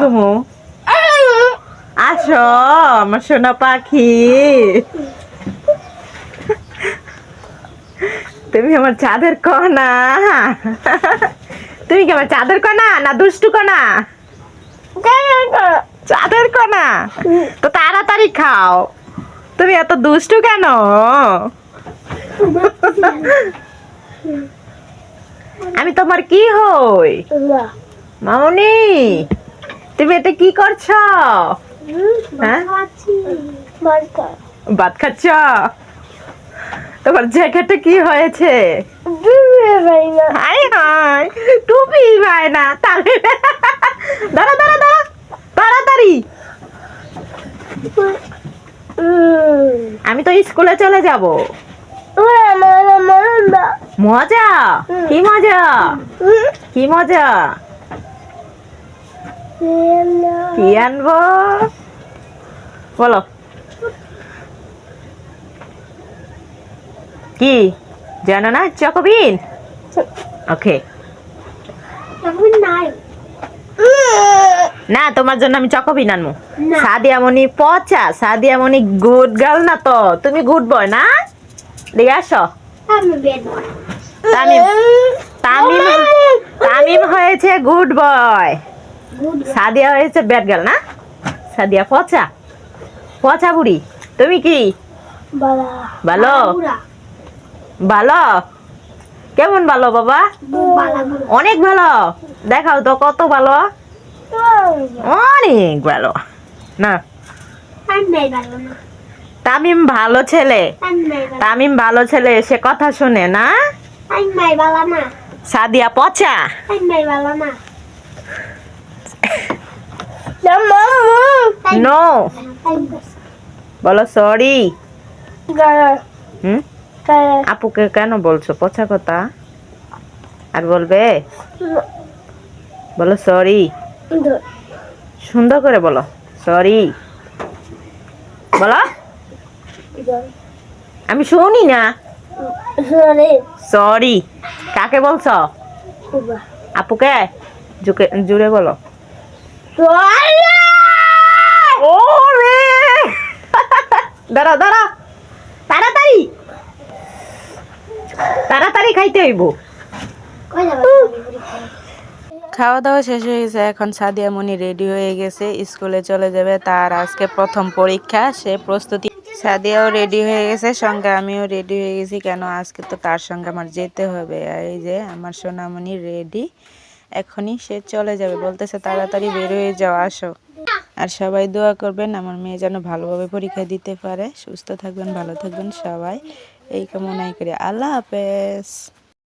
ঘুমো আসো, আমার সোনা পাখি। তুমি আমার চাঁদের কনা তুমি কি আমার চাঁদের কনা না দুষ্টু কনা চাঁদের কনা তো তাড়াতাড়ি খাও। তুমি এত দুষ্টু কেন? আমি তোমার কি হই? মামনি? তুমি এটা কি করছ? হ্যাঁ? ভাত খাচ্ছ? তোমার জ্যাকেটে কি হয়েছে? হাই হাই টুপি ভাই না তাহলে। দাঁড়া দাঁড়া দাঁড়া তাড়াতাড়ি। আমি তো স্কুলে চলে যাব। মজা? কি মজা? কি মজা? কি আনব? বলো। কি? জানো না চকোবিন ওকে। না তোমার জন্য আমি চকোবিন আনব। না। সাদিয়া মনি পচা সাদিয়া মনি গুড গার্ল না তো? তুমি গুড বয় না? দিকে আসো। তামিম তামিম তামিম হয়েছে গুড বয়। সাদিয়া হয়েছে ব্যাড গেল না? সাদিয়া পচা? পচা বুড়ি। তুমি কি? ভালো ভালো কেমন ভালো বাবা? অনেক ভালো। দেখাও তো কত ভালো। অনেক ভালো। না। তামিম ভালো ছেলে। তামিম ভালো ছেলে সে কথা শুনে না? সাদিয়া পচা? নো বলো সরি হুম? আপুকে কেন বলছো? পচা কথা। আর বলবে? বলো সরি সুন্দর করে বলো সরি বলো। আমি শুনি না। সরি কাকে বলছো? আপুকে? জুড়ে বলো। দাঁড়া দাঁড়া। তাড়াতাড়ি। তাড়াতাড়ি খাইতে হইব। খাওয়া দাওয়া শেষ হয়ে গেছে এখন সাদিয়া মনি রেডি হয়ে গেছে স্কুলে চলে যাবে তার আজকে প্রথম পরীক্ষা সে প্রস্তুতি সাদিয়াও রেডি হয়ে গেছে সঙ্গে আমিও রেডি হয়ে গেছি কেন আজকে তো তার সঙ্গে আমার যেতে হবে এই যে আমার সোনামণি রেডি। এখনই সে চলে যাবে। বলতেছে, তাড়াতাড়ি বের হয়ে যাও, আসো। আর সবাই দোয়া করবেন, আমার মেয়ে যেন ভালোভাবে পরীক্ষা দিতে পারে। সুস্থ থাকবেন, ভালো থাকবেন সবাই। এই কামনাই করি। আল্লাহ হাফেজ।